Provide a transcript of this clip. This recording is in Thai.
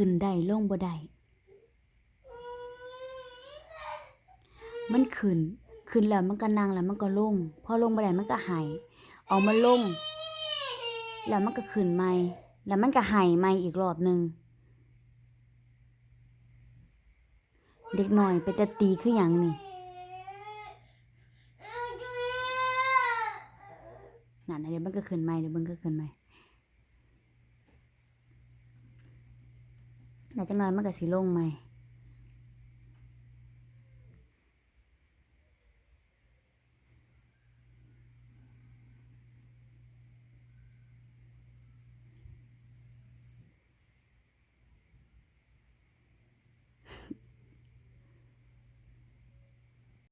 ขึ้นได้ลงบ่ได้ มันขึ้น ขึ้นแล้วมันก็นั่งแล้วมันก็ลง พอลงบ่ได้มันก็หายเอามาลง แล้วมันก็ขึ้นใหม่ แล้วมันก็หายใหม่อีกรอบหนึ่งเด็กหน้อยไปแต่ตีคือหยังนี่นั่นเดี๋ยวมันก็ขึ้นใหม่เดี๋ยวมันก็ขึ้นใหม่ แล้วจังน้อยมันก็สิลงใหม่